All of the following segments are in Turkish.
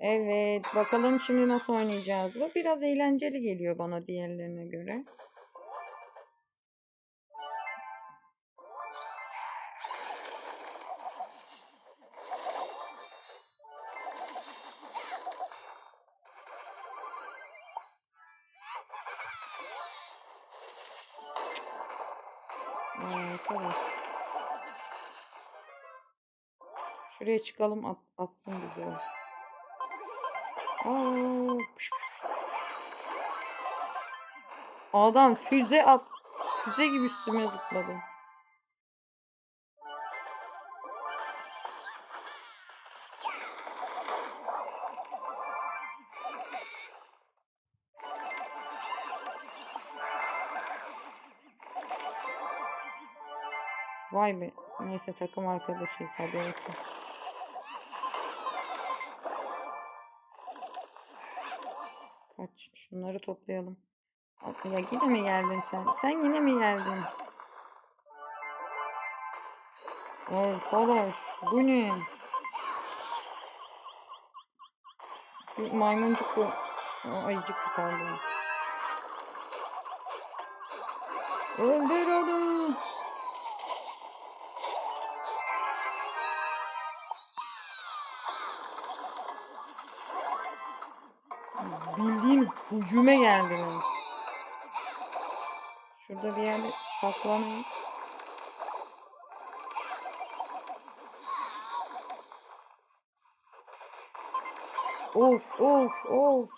Evet, bakalım şimdi nasıl oynayacağız. Bu biraz eğlenceli geliyor bana diğerlerine göre. Arkadaş. Şuraya çıkalım at, atsın bizi Adam füze at. Füze gibi üstüme zıpladı. Vay be. Neyse takım arkadaşıyız hadi olsun. Kaç. Şunları toplayalım. Al- Ya yine mi geldin sen? Sen yine mi geldin? Arkadaş bu ne? Maymuncuk bu. Ayıcık pardon. Öldür onu. Bildiğin hücuma geldiler. Şurada bir yerde saklanayım. Of of of.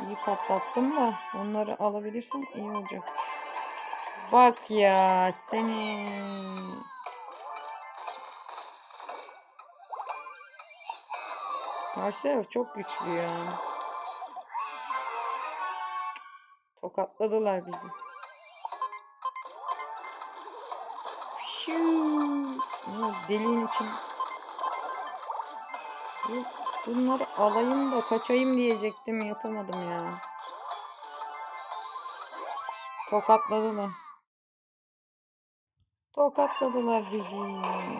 İyi patlattım da onları alabilirsem iyi olacak. Bak ya seni. Karşı çok güçlü ya. Tokatladılar bizi. Ama Deliğin için. Bu- Bunları alayım da kaçayım diyecektim yapamadım ya. Tokatladılar. Tokatladılar bizi.